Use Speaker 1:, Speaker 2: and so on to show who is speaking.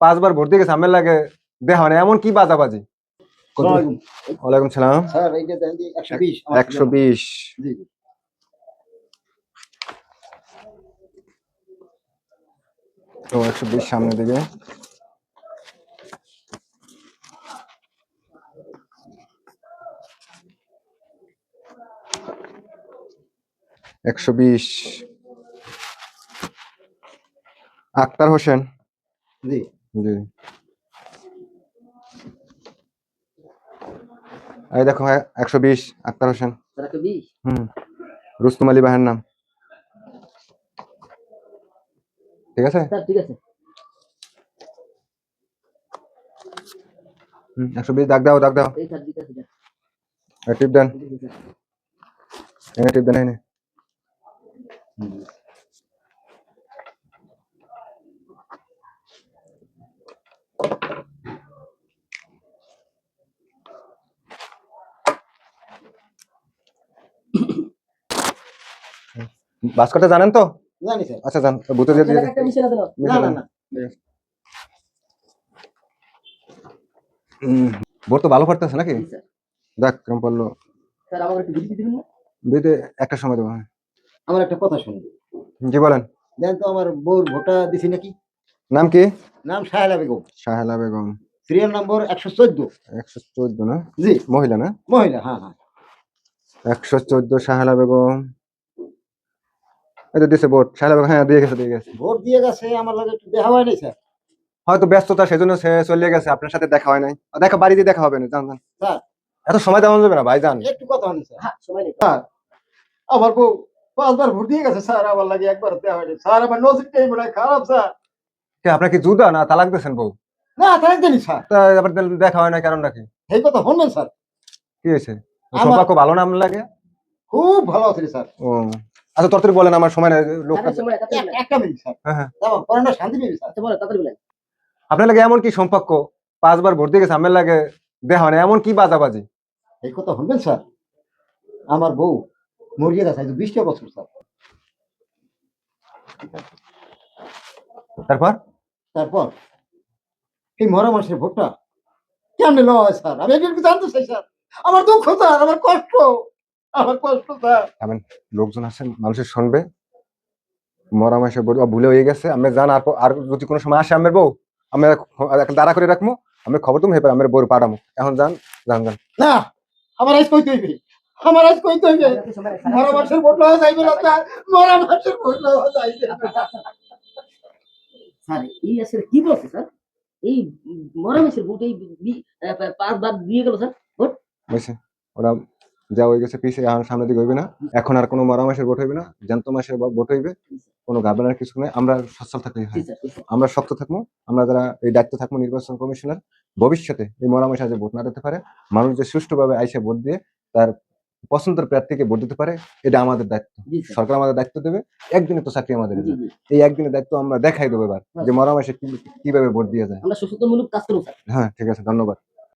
Speaker 1: পাঁচবার ভোট দিয়ে গেছে আমার লাগে দেখা হয় না এমন কি বাজাবাজি? ওয়ালাইকুম সালাম।
Speaker 2: স্যার এইটা দেন দি 120 আমার
Speaker 1: একশো বিশ। তো একশো বিশ সামনের দিকে। একশো বিশ। আক্তার হোসেন।
Speaker 2: জি।
Speaker 1: জি। এই দেখো একশো বিশ আক্তার হোসেন। হুম। রুস্তুম আলী বাহের নাম। ঠিক আছে?
Speaker 3: ঠিক আছে।
Speaker 1: একশো বিশ দাগ দাও দাগ দাও। টিপ দেন। টিপ দেন এনে বাস করতে জানেন তো?
Speaker 2: জানি স্যার।
Speaker 1: আচ্ছা জান বুতে দিয়ে দিয়ে
Speaker 3: একটা না?
Speaker 2: না না না।
Speaker 1: তো ভালো পড়তেছে নাকি? দেখ কেমন পড়ল।
Speaker 3: স্যার আমাকে একটু বিরতি দিবেন না?
Speaker 1: বিতে একটা সময় দেবো হ্যাঁ।
Speaker 2: আমার একটা কথা শুনুন।
Speaker 1: জি বলেন।
Speaker 2: দেন তো আমার বউর ভোটা দিছি নাকি?
Speaker 1: নাম কি?
Speaker 2: নাম শাহেলা বেগম।
Speaker 1: শাহেলা বেগম।
Speaker 2: সিরিয়াল নম্বর 114
Speaker 1: একশো চোদ্দ না?
Speaker 2: জি।
Speaker 1: মহিলা না?
Speaker 2: মহিলা হ্যাঁ হ্যাঁ।
Speaker 1: একশো চোদ্দ শাহেলা বেগম। এই তো দিছে ভোট। শাহেলা বেগম হ্যাঁ দিয়ে গেছে দিয়ে গেছে।
Speaker 2: ভোট দিয়ে গেছে আমার লাগে একটু দেখা হয় নাই স্যার।
Speaker 1: হয়তো ব্যস্ততা সেজন্য সে চলে গেছে আপনার সাথে দেখা হয় নাই। আর দেখা বাড়িতে দেখা হবে না জান জান।
Speaker 2: স্যার।
Speaker 1: এত সময় দেওয়া যাবে না ভাই জান।
Speaker 2: একটু কথা হয়নি স্যার।
Speaker 3: হ্যাঁ সময় নেই।
Speaker 2: আমার বউ পাঁচবার ভোট দিয়ে গেছে স্যার আমার লাগে একবার দেওয়া হয়নি স্যার আমার মনে হয় খারাপ স্যার।
Speaker 1: কে আপনার কি জুদা না তালাক দিয়েছেন বউ?
Speaker 2: না তাই জানি স্যার।
Speaker 1: তা আবার দেখা হয় না কারণ নাকি
Speaker 2: এই কথা শুনবেন স্যার।
Speaker 1: কি হয়েছে? সম্পর্ক ভালো নাম লাগে?
Speaker 2: খুব ভালো আছে স্যার।
Speaker 1: ও। আচ্ছা তরতরি বলেন আমার সময়
Speaker 3: বলেন।
Speaker 2: একটা মিনিট স্যার।
Speaker 1: হ্যাঁ হ্যাঁ।
Speaker 2: আমার পড়ানো শান্তি স্যার।
Speaker 3: আচ্ছা তাড়াতাড়ি বলেন
Speaker 1: আপনার লাগে এমন কি সম্পর্ক? পাঁচবার ভোট দিয়ে গেছে আমার লাগে দেখা হয় না। এমন কি বাজাবাজি?
Speaker 2: এই কথা শুনবেন স্যার? আমার বউ মরিয়ে গেছে আজ বিশটা বছর স্যার।
Speaker 1: তারপর?
Speaker 2: তারপর এই মরা মানুষের ভোটটা কেমনে লয় স্যার? আমি একটু জানতে চাই স্যার। আমার দুঃখ স্যার আমার কষ্ট আমার কষ্ট স্যার।
Speaker 1: লোকজন আছেন মানুষের শুনবে। মরা মাসে বলব ভুলে হয়ে গেছে আমি জান আর আর যদি কোনো সময় আসে আমার বউ আমি দাঁড়া করে রাখব আমি খবর তুমি হেপার আমার বউ পাঠামো। এখন যান যান যান।
Speaker 2: না আমার আজ কইতে হইবে আমার আজ কইতে হইবে।
Speaker 3: আমার
Speaker 2: মরা ভোট লওয়া যাইবে না স্যার মরা ভোট লওয়া যাইবে
Speaker 3: স্যার এই আসলে কি বলছে স্যার? এই মরামেশের ভোট এই বি- আহ, পাঁচবার দিয়ে গেল স্যার
Speaker 1: বুঝছে? ওরা যা হয়ে গেছে পিছিয়ে আর সামনের দিকে হইবে না। এখন আর কোনো মরা মাসের ভোট হইবে না। জ্যান্ত মাসের ভোট হইবে। কোনো গাবলার কিছু নেই। আমরা সচ্ছল
Speaker 3: জি
Speaker 1: হয়। আমরা শক্ত থাকব। আমরা যারা এই দায়িত্ব থাকব নির্বাচন কমিশনার ভবিষ্যতে এই মরা মাসে যে ভোট না দিতে পারে। মানুষ যে সুষ্ঠুভাবে আইসে ভোট দিয়ে তার পছন্দের প্রার্থীকে ভোট দিতে পারে এটা আমাদের দায়িত্ব। সরকার আমাদের দায়িত্ব দেবে। একদিনে তো চাকরি আমাদের এই একদিনের দায়িত্ব আমরা দেখাই দেবো এবার যে মরা মাসে কীভাবে ভোট দিয়ে যায়। হ্যাঁ ঠিক আছে ধন্যবাদ।